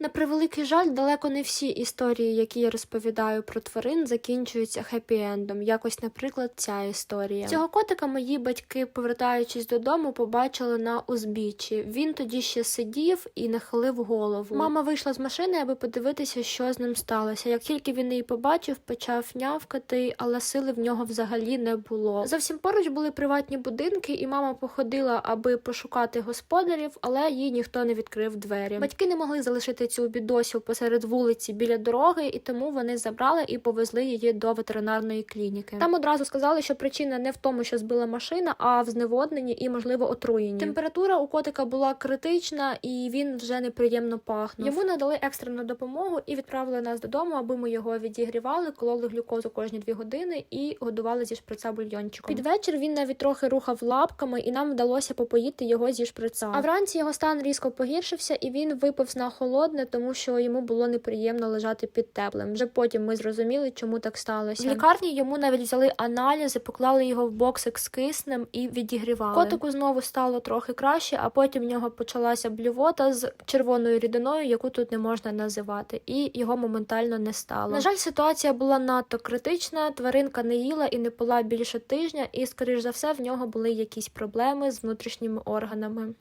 На превеликий жаль, далеко не всі історії, які я розповідаю про тварин, закінчуються хеппі-ендом. Якось, наприклад, ця історія. Цього котика мої батьки, повертаючись додому, побачили на узбіччі. Він тоді ще сидів і нахилив голову. Мама вийшла з машини, аби подивитися, що з ним сталося. Як тільки він її побачив, почав нявкати, але сили в нього взагалі не було. Зовсім поруч були приватні будинки, і мама походила, аби пошукати господарів, але їй ніхто не відкрив двері. Батьки не могли залишити цю бідосю посеред вулиці біля дороги, і тому вони забрали і повезли її до ветеринарної клініки. Там одразу сказали, що причина не в тому, що збила машина, а в зневодненні і, можливо, отруєнні. Температура у котика була критична, і він вже неприємно пахнув. Йому надали екстрену допомогу і відправили нас додому, аби ми його відігрівали, кололи глюкозу кожні дві години і годували зі шприца бульйончиком. Під вечір він навіть трохи рухав лапками, і нам вдалося попоїти його зі шприца. А вранці його стан різко погіршився, і він випив на холодне, тому що йому було неприємно лежати під теплим. Вже потім ми зрозуміли, чому так сталося. В лікарні йому навіть взяли аналізи, поклали його в боксик з киснем і відігрівали. Котику знову стало трохи краще, а потім в нього почалася блювота з червоною рідиною, яку тут не можна називати, і його моментально не стало. На жаль, ситуація була надто критична. Тваринка не їла і не пила більше тижня, і, скоріш за все, в нього були якісь проблеми з внутрішніми органами.